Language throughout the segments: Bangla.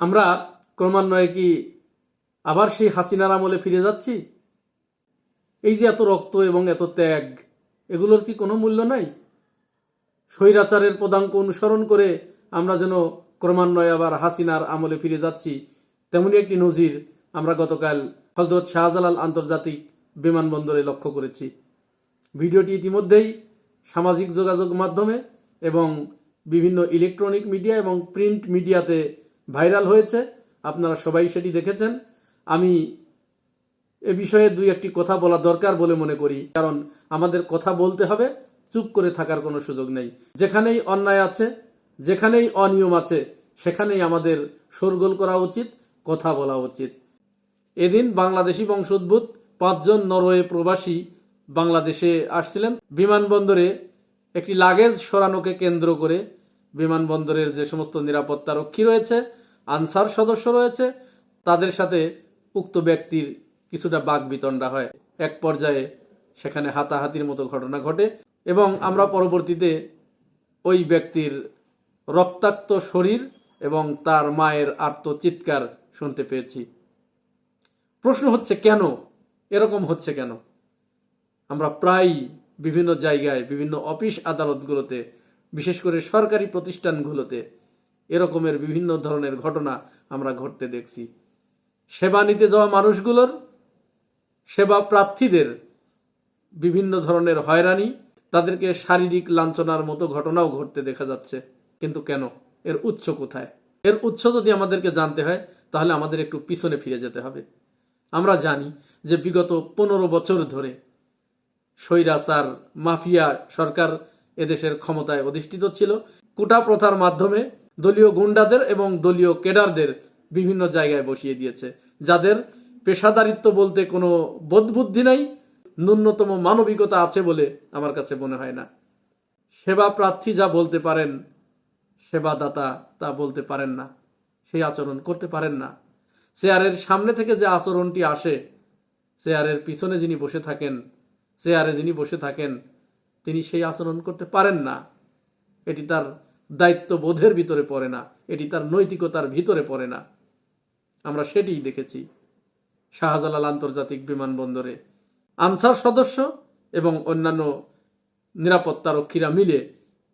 আমরা ক্রমান্বয়ে কি আবার সেই হাসিনার আমলে ফিরে যাচ্ছি? এই যে এত রক্ত এবং এত ত্যাগ, এগুলোর কি কোনো মূল্য নাই? স্বৈরাচারের পদাঙ্ক অনুসরণ করে আমরা যেন ক্রমান্বয়ে আবার হাসিনার আমলে ফিরে যাচ্ছি তেমনি একটি নজির আমরা গতকাল হজরত শাহজালাল আন্তর্জাতিক বিমানবন্দরে লক্ষ্য করেছি। ভিডিওটি ইতিমধ্যেই সামাজিক যোগাযোগ মাধ্যমে এবং বিভিন্ন ইলেকট্রনিক মিডিয়া এবং প্রিন্ট মিডিয়াতে ভাইরাল হয়েছে, আপনারা সবাই সেটি দেখেছেন। আমি এ বিষয়ে দুই একটি কথা বলা দরকার বলে মনে করি, কারণ আমাদের কথা বলতে হবে, চুপ করে থাকার কোনো সুযোগ নেই। যেখানেই অন্যায় আছে, যেখানেই অনিয়ম আছে, সেখানেই আমাদের শোরগোল করা উচিত, কথা বলা উচিত। এদিন বাংলাদেশি বংশোদ্ভূত পাঁচজন নরওয়ে প্রবাসী বাংলাদেশে আসছিলেন। বিমানবন্দরে একটি লাগেজ সরানোকে কেন্দ্র করে বিমানবন্দরের যে সমস্ত নিরাপত্তা রক্ষী রয়েছে আনসার সদস্য রয়েছে। তাদের সাথে উক্ত ব্যক্তির কিছুটা বাক বিতণ্ডা হয়। এক পর্যায়ে সেখানে হাতাহাতির মতো ঘটনা ঘটে এবং আমরা পরবর্তীতে ওই ব্যক্তির রক্তাক্ত শরীর এবং তার মায়ের আর্তচিৎকার শুনতে পেয়েছি। প্রশ্ন হচ্ছে কেন? এরকম হচ্ছে কেন? আমরা প্রায় বিভিন্ন জায়গায়, বিভিন্ন অফিস আদালতগুলোতে, বিশেষ করে সরকারি প্রতিষ্ঠানগুলোতে এরকমের বিভিন্ন ধরনের ঘটনা আমরা ঘটতে দেখছি। সেবা নিতে যাওয়া মানুষগুলোর, সেবা প্রার্থীদের বিভিন্ন ধরনের হয়রানি, তাদেরকে শারীরিক লাঞ্ছনার মতো ঘটনাও ঘটতে দেখা যাচ্ছে। কিন্তু কেন? এর উৎস কোথায়? এর উৎস যদি আমাদেরকে জানতে হয়, তাহলে আমাদের একটু পিছনে ফিরে যেতে হবে। আমরা জানি যে বিগত পনেরো বছর ধরে স্বৈরাচার, মাফিয়া সরকার এদেশের ক্ষমতায় অধিষ্ঠিত ছিল। কোটা প্রথার মাধ্যমে দলীয় গুন্ডাদের এবং দলীয় কেডারদের বিভিন্ন জায়গায় বসিয়ে দিয়েছে, যাদের পেশাদারিত্ব বলতে কোনো বোধবুদ্ধি নাই, ন্যূনতম মানবিকতা আছে বলে আমার কাছে মনে হয় না। সেবা প্রার্থী যা বলতে পারেন, সেবাদাতা তা বলতে পারেন না, সেই আচরণ করতে পারেন না। চেয়ারের সামনে থেকে যে আচরণটি আসে, চেয়ারের পিছনে যিনি বসে থাকেন, চেয়ারে যিনি বসে থাকেন, তিনি সেই আচরণ করতে পারেন না। এটি তার দায়িত্ব বোধের ভিতরে পড়ে না, এটি তার নৈতিকতার ভিতরে পড়ে না। আমরা সেটিই দেখেছি শাহজালাল আন্তর্জাতিক বিমানবন্দরে। আনসার সদস্য এবং অন্যান্য নিরাপত্তা রক্ষীরা মিলে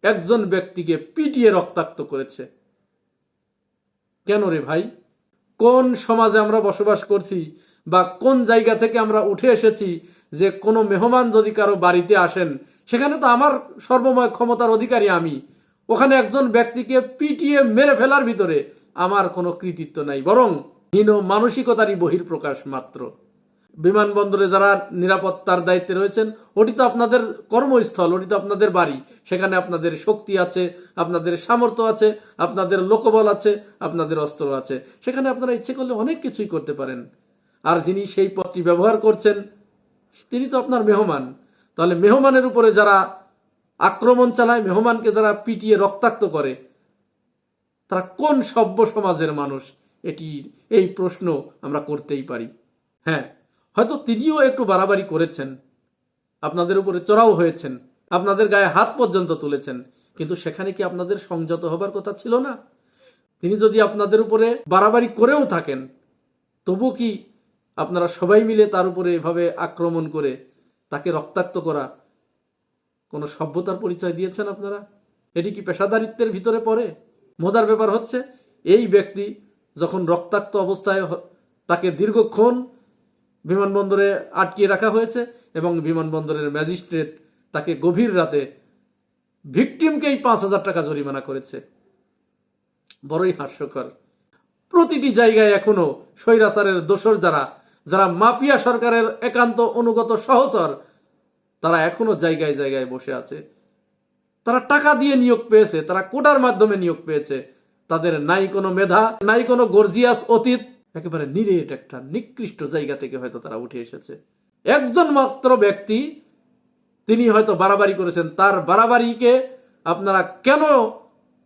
একজন ব্যক্তিকে পিটিয়ে রক্তাক্ত করেছে। কেন রে ভাই? কোন সমাজে আমরা বসবাস করছি বা কোন জায়গা থেকে আমরা উঠে এসেছি যে কোনো মেহমান যদি কারও বাড়িতে আসেন, সেখানে তো আমার সর্বময় ক্ষমতার অধিকারী আমি। ওখানে একজন ব্যক্তিকে পিটিয়ে মেরে ফেলার ভিতরে আমার কোনো কৃতিত্ব নাই, বরং হীন মানসিকতারই বহির্প্রকাশ মাত্র। বিমানবন্দরে যারা নিরাপত্তার দায়িত্বে রয়েছেন, ওটি তো আপনাদের কর্মস্থল, ওটি তো আপনাদের বাড়ি। সেখানে আপনাদের শক্তি আছে, আপনাদের সামর্থ্য আছে, আপনাদের লোকবল আছে, আপনাদের অস্ত্র আছে। সেখানে আপনারা ইচ্ছে করলে অনেক কিছুই করতে পারেন। আর যিনি সেই পথটি ব্যবহার করছেন, তিনি তো আপনার মেহমান। তাহলে মেহমানের উপরে যারা আক্রমণ চালায়, মেহমানকে যারা পিটিয়ে রক্তাক্ত করে, তারা কোন সভ্য সমাজের মানুষ? এটি, এই প্রশ্ন আমরা করতেই পারি। হ্যাঁ হয়তো তিনিও একটু বাড়াবাড়ি করেছেন, আপনাদের উপরে চড়াও হয়েছেন, আপনাদের গায়ে হাত পর্যন্ত তুলেছেন, কিন্তু সেখানে কি আপনাদের সংযত হবার কথা ছিল না? তিনি যদি আপনাদের উপরে বাড়াবাড়ি করেও থাকেন, তবু কি আপনারা সবাই মিলে তার উপরে এভাবে আক্রমণ করে তাকে রক্তাক্ত করা কোনো সভ্যতার পরিচয় দিয়েছেন আপনারা? এটি কি পেশাদারিত্বের ভিতরে পড়ে? মজার ব্যাপার হচ্ছে, এই ব্যক্তি যখন রক্তাক্ত অবস্থায় তাকে দীর্ঘক্ষণ বিমানবন্দরে আটকিয়ে রাখা হয়েছে এবং বিমানবন্দরের ম্যাজিস্ট্রেট তাকে গভীর রাতে ভিকটিমকেই পাঁচ হাজার টাকা জরিমানা করেছে। বড়ই হাস্যকর। প্রতিটি জায়গায় এখনও স্বৈরাচারের দোষর যারা যারা মাফিয়া সরকারের একান্ত অনুগত সহচর তারা এখনও জায়গায় জায়গায় বসে আছে। তারা টাকা দিয়ে নিয়োগ পেয়েছে, তারা কোটার মাধ্যমে নিয়োগ পেয়েছে। তাদের নাই কোনো মেধা, নাই কোনো গর্জিয়াস অতীত, একেবারে নিরেট একটা নিকৃষ্ট জায়গা থেকে হয়তো তারা উঠে এসেছে। একজন মাত্র ব্যক্তি, তিনি হয়তো বাড়াবাড়ি করেছেন, তার বাড়াবাড়িকে আপনারা কেন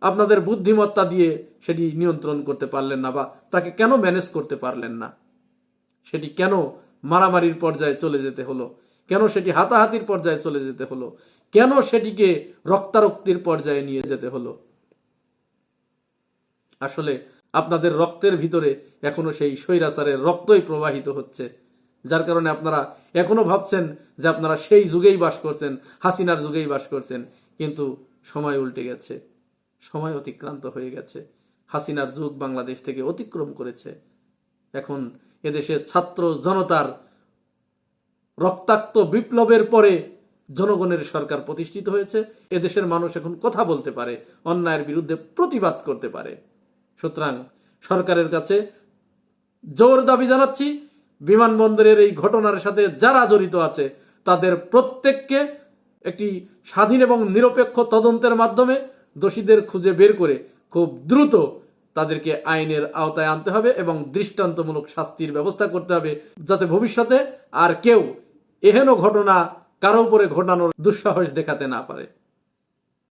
আপনাদের বুদ্ধিমত্তা দিয়ে সেটি নিয়ন্ত্রণ করতে পারলেন না বা তাকে কেন ম্যানেজ করতে পারলেন না? সেটি কেন মারামারির পর্যায়ে চলে যেতে হলো? কেন সেটি হাতাহাতির পর্যায়ে চলে যেতে হলো? কেন সেটিকে রক্তারক্তির পর্যায়ে নিয়ে যেতে হলো? আসলে আপনাদের রক্তের ভিতরে এখনও সেই স্বৈরাচারের রক্তই প্রবাহিত হচ্ছে, যার কারণে আপনারা এখনও ভাবছেন যে আপনারা সেই যুগেই বাস করছেন, হাসিনার যুগেই বাস করছেন, কিন্তু সময় উল্টে গেছে, সময় অতিক্রান্ত হয়ে গেছে। হাসিনার যুগ বাংলাদেশ থেকে অতিক্রম করেছে। এখন এদেশের ছাত্র জনতার রক্তাক্ত বিপ্লবের পরে জনগণের সরকার প্রতিষ্ঠিত হয়েছে। এদেশের মানুষ এখন কথা বলতে পারে, অন্যায়ের বিরুদ্ধে প্রতিবাদ করতে পারে। সুতরাং সরকারের কাছে জোর দাবি জানাচ্ছি, বিমানবন্দরের এই ঘটনার সাথে যারা জড়িত আছে, তাদের প্রত্যেককে একটি স্বাধীন এবং নিরপেক্ষ তদন্তের মাধ্যমে দোষীদের খুঁজে বের করে খুব দ্রুত তাদেরকে আইনের আওতায় আনতে হবে এবং দৃষ্টান্তমূলক শাস্তির ব্যবস্থা করতে হবে, যাতে ভবিষ্যতে আর কেউ এহেন ঘটনা কারও উপরে ঘটানোর দুঃসাহস দেখাতে না পারে।